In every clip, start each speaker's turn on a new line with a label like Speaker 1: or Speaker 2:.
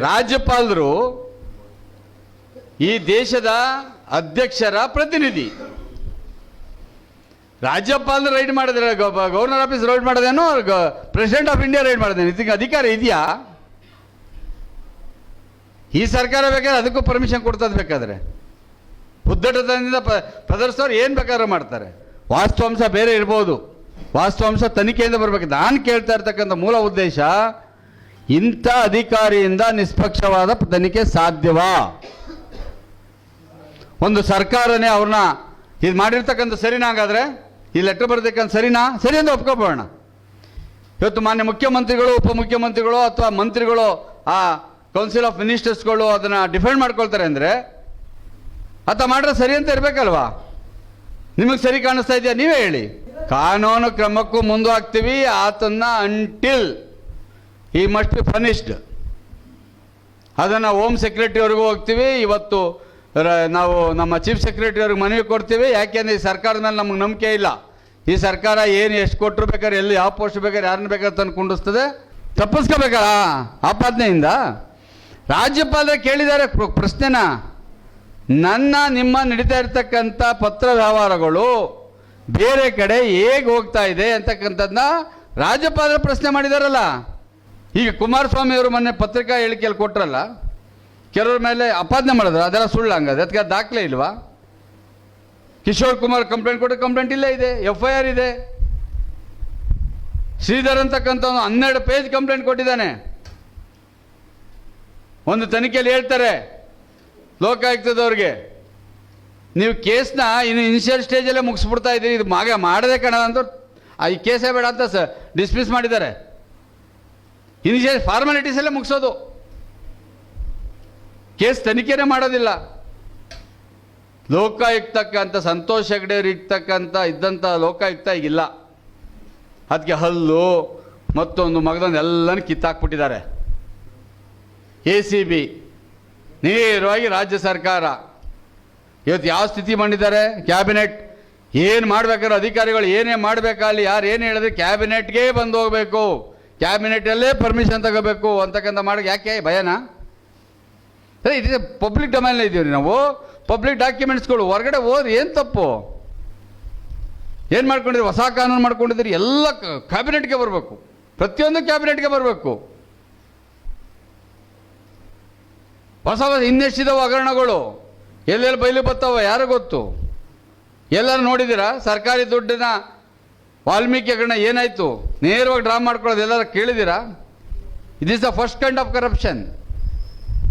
Speaker 1: ರಾಜ್ಯಪಾಲರು ಈ ದೇಶದ ಅಧ್ಯಕ್ಷರ ಪ್ರತಿನಿಧಿ. ರಾಜ್ಯಪಾಲರು ರೈಡ್ ಮಾಡಿದ್ರೆ ಗವರ್ನರ್ ಆಫೀಸ್ ರೈಡ್ ಮಾಡೋದೇನೋ ಪ್ರೆಸಿಡೆಂಟ್ ಆಫ್ ಇಂಡಿಯಾ ರೈಡ್ ಮಾಡಿದೇನು ಇದಕ್ಕೆ ಅಧಿಕಾರ ಇದೆಯಾ? ಈ ಸರ್ಕಾರ ಬೇಕಾದ್ರೆ ಅದಕ್ಕೂ ಪರ್ಮಿಷನ್ ಕೊಡ್ತದೆ ಬೇಕಾದ್ರೆ. ಉದ್ದಟತನದಿಂದ ಪ್ರದರ್ಶಿಸೋರು ಏನು ಬೇಕಾದ್ರೂ ಮಾಡ್ತಾರೆ. ವಾಸ್ತವಾಂಶ ಬೇರೆ ಇರ್ಬೋದು. ವಾಸ್ತವಾಂಶ ತನಿಖೆಯಿಂದ ಬರಬೇಕು. ನಾನು ಕೇಳ್ತಾ ಇರ್ತಕ್ಕಂಥ ಮೂಲ ಉದ್ದೇಶ ಇಂಥ ಅಧಿಕಾರಿಯಿಂದ ನಿಷ್ಪಕ್ಷವಾದ ತನಿಖೆ ಸಾಧ್ಯವಾ? ಒಂದು ಸರ್ಕಾರನೇ ಅವ್ರನ್ನ ಇದು ಮಾಡಿರ್ತಕ್ಕಂಥ ಸರಿನಾ ಹಾಗಾದರೆ? ಈ ಲೆಟ್ರ್ ಬರ್ತಕ್ಕಂಥ ಸರಿನಾ? ಸರಿ ಅಂತ ಒಪ್ಕೊಬೋಣ. ಇವತ್ತು ಮಾನ್ಯ ಮುಖ್ಯಮಂತ್ರಿಗಳು, ಉಪಮುಖ್ಯಮಂತ್ರಿಗಳು ಅಥವಾ ಮಂತ್ರಿಗಳು, ಆ ಕೌನ್ಸಿಲ್ ಆಫ್ ಮಿನಿಸ್ಟರ್ಸ್ಗಳು ಅದನ್ನು ಡಿಫೆಂಡ್ ಮಾಡ್ಕೊಳ್ತಾರೆ ಅಂದರೆ, ಅಥವಾ ಮಾಡ್ರೆ ಸರಿ ಅಂತ ಇರಬೇಕಲ್ವಾ? ನಿಮಗೆ ಸರಿ ಕಾಣಿಸ್ತಾ ಇದೆಯಾ? ನೀವೇ ಹೇಳಿ. ಕಾನೂನು ಕ್ರಮಕ್ಕೂ ಮುಂದುವಾಗ್ತೀವಿ ಆತನ್ನ until he must be punished ಅದನ್ನು ಹೋಮ್ ಸೆಕ್ರೆಟರಿವರೆಗೂ ಹೋಗ್ತೀವಿ. ಇವತ್ತು ನಾವು ನಮ್ಮ ಚೀಫ್ ಸೆಕ್ರೆಟರಿ ಅವ್ರಿಗೆ ಮನವಿ ಕೊಡ್ತೀವಿ. ಯಾಕೆಂದರೆ ಈ ಸರ್ಕಾರದ ಮೇಲೆ ನಮಗೆ ನಂಬಿಕೆ ಇಲ್ಲ. ಈ ಸರ್ಕಾರ ಏನು ಎಷ್ಟು ಕೊಟ್ಟರು ಬೇಕಾದ್ರೆ, ಎಲ್ಲಿ ಯಾವ ಪೋಸ್ಟ್ ಬೇಕಾದ್ರೆ ಯಾರನ್ನ ಬೇಕಾದ್ರೆ ತಂದು ಕುಂಡಿಸ್ತದೆ. ತಪ್ಪಿಸ್ಕೋಬೇಕಲ್ಲ ಆಪಾದನೆಯಿಂದ ರಾಜ್ಯಪಾಲರು ಕೇಳಿದ್ದಾರೆ ಪ್ರ- ಪ್ರಶ್ನೆನ. ನನ್ನ, ನಿಮ್ಮ ನಡೀತಾ ಇರ್ತಕ್ಕಂಥ ಪತ್ರ ವ್ಯವಹಾರಗಳು ಬೇರೆ ಕಡೆ ಹೇಗೆ ಹೋಗ್ತಾ ಇದೆ ಅಂತಕ್ಕಂಥದ್ದನ್ನ ರಾಜ್ಯಪಾಲರು ಪ್ರಶ್ನೆ ಮಾಡಿದಾರಲ್ಲ. ಈಗ ಕುಮಾರಸ್ವಾಮಿ ಅವರು ಮೊನ್ನೆ ಪತ್ರಿಕಾ ಹೇಳಿಕೆಯಲ್ಲಿ ಕೊಟ್ರಲ್ಲ, ಕೆಲವ್ರ ಮೇಲೆ ಅಪಾದನೆ ಮಾಡಿದ್ರು, ಅದೆಲ್ಲ ಸುಳ್ಳು ಹಂಗದೆ, ಅದಕ್ಕೆ ದಾಖಲೆ ಇಲ್ವಾ? ಕಿಶೋರ್ ಕುಮಾರ್ ಕಂಪ್ಲೇಂಟ್ ಕೊಟ್ಟರೆ ಕಂಪ್ಲೇಂಟ್ ಇಲ್ಲೇ ಇದೆ ಎಫ್ ಐ ಆರ್ ಇದೆ. ಶ್ರೀಧರ್ ಅಂತಕ್ಕಂಥ ಹನ್ನೆರಡು ಪೇಜ್ ಕಂಪ್ಲೇಂಟ್ ಕೊಟ್ಟಿದ್ದಾನೆ. ಒಂದು ತನಿಖೆಯಲ್ಲಿ ಹೇಳ್ತಾರೆ, ಲೋಕಾಯುಕ್ತದವ್ರಿಗೆ, ನೀವು ಕೇಸ್ನ ಇನ್ನು ಇನಿಷಿಯಲ್ ಸ್ಟೇಜಲ್ಲೇ ಮುಗಿಸ್ಬಿಡ್ತಾ ಇದ್ದೀರಿ ಇದು ಮಾಗ ಮಾಡದೆ ಕಣ ಅಂತ ಈ ಕೇಸೇ ಬೇಡ ಅಂತ ಸರ್ ಡಿಸ್ಮಿಸ್ ಮಾಡಿದ್ದಾರೆ. ಇನಿಷಿಯಲ್ ಫಾರ್ಮಾಲಿಟೀಸಲ್ಲೇ ಮುಗಿಸೋದು. ಕೇಸ್ ತನಿಖೆನೇ ಮಾಡೋದಿಲ್ಲ. ಲೋಕಾಯುಕ್ತಕ್ಕಂಥ ಸಂತೋಷ್ ಹೆಗ್ಡೆ ಇರ್ತಕ್ಕಂಥ ಇದ್ದಂಥ ಲೋಕಾಯುಕ್ತ ಈಗಿಲ್ಲ. ಅದಕ್ಕೆ ಹಲ್ಲು, ಮತ್ತೊಂದು ಮಗದೊಂದು ಎಲ್ಲನೂ ಕಿತ್ತಾಕ್ಬಿಟ್ಟಿದ್ದಾರೆ. ಎ ಸಿ ಬಿ, ನೇರವಾಗಿ ರಾಜ್ಯ ಸರ್ಕಾರ. ಇವತ್ತು ಯಾವ ಸ್ಥಿತಿ ಮಾಡಿದ್ದಾರೆ ಕ್ಯಾಬಿನೆಟ್ ಏನು ಮಾಡ್ಬೇಕಾದ್ರೆ ಅಧಿಕಾರಿಗಳು ಏನೇ ಮಾಡಬೇಕಲ್ಲಿ ಯಾರು ಏನು ಹೇಳಿದ್ರೆ ಕ್ಯಾಬಿನೆಟ್ಗೆ ಬಂದು ಹೋಗಬೇಕು. ಕ್ಯಾಬಿನೆಟಲ್ಲೇ ಪರ್ಮಿಷನ್ ತಗೋಬೇಕು ಅಂತಕ್ಕಂಥ ಮಾಡಿ ಯಾಕೆ? ಭಯನಾ? ಅದೇ ಇದು ಪಬ್ಲಿಕ್ ಡೊಮೈನಲ್ಲಿ ಇದ್ದೀವಿ ನಾವು. ಪಬ್ಲಿಕ್ ಡಾಕ್ಯುಮೆಂಟ್ಸ್ಗಳು ಹೊರಗಡೆ ಹೋದ್ರೆ ಏನು ತಪ್ಪು? ಏನು ಮಾಡ್ಕೊಂಡಿದ್ರಿ ಹೊಸ ಕಾನೂನು ಮಾಡ್ಕೊಂಡಿದ್ದೀರಿ? ಎಲ್ಲ ಕ್ಯಾಬಿನೆಟ್ಗೆ ಬರಬೇಕು. ಪ್ರತಿಯೊಂದು ಕ್ಯಾಬಿನೆಟ್ಗೆ ಬರಬೇಕು. ಹೊಸ ಹೊಸ ಇನ್ನೆಷ್ಟಿದ ಹಗರಣಗಳು? ಎಲ್ಲೆಲ್ಲಿ ಬಯಲು ಬರ್ತಾವ? ಯಾರು ಗೊತ್ತು? ಎಲ್ಲರೂ ನೋಡಿದ್ದೀರಾ? ಸರ್ಕಾರಿ ದುಡ್ಡಿನ ವಾಲ್ಮೀಕಿ ಹಗರಣ ಏನಾಯಿತು? ನೇರವಾಗಿ ಡ್ರಾ ಮಾಡ್ಕೊಳ್ಳೋದು ಎಲ್ಲರೂ ಕೇಳಿದ್ದೀರಾ? It is the first kind of corruption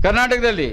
Speaker 1: ಕರ್ನಾಟಕದಲ್ಲಿ